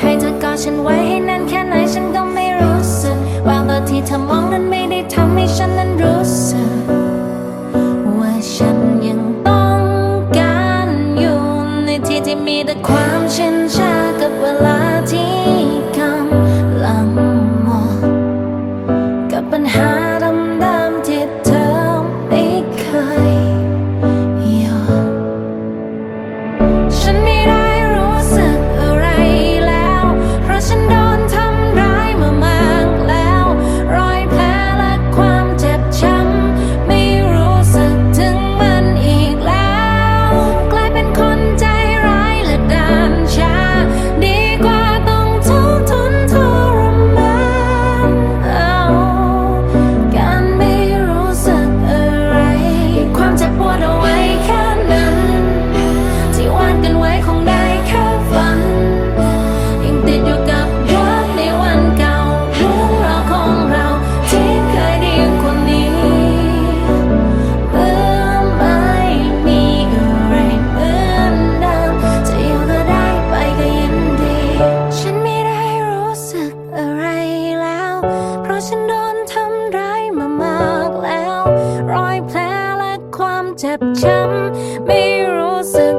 ให้เธอกอดฉันไว้ให้นานแค่ไหนฉันก็ไม่รู้สึกแววตาที่เธอมองนั้นไม่ได้ทำให้ฉันนั้นรู้สึกว่าฉันยังต้องการอยู่ในที่ที่มีแต่ความชินชากับเวลาที่ ความเจ็บช้ำไม่รู้สึก